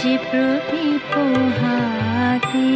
যে প্রতি হাতে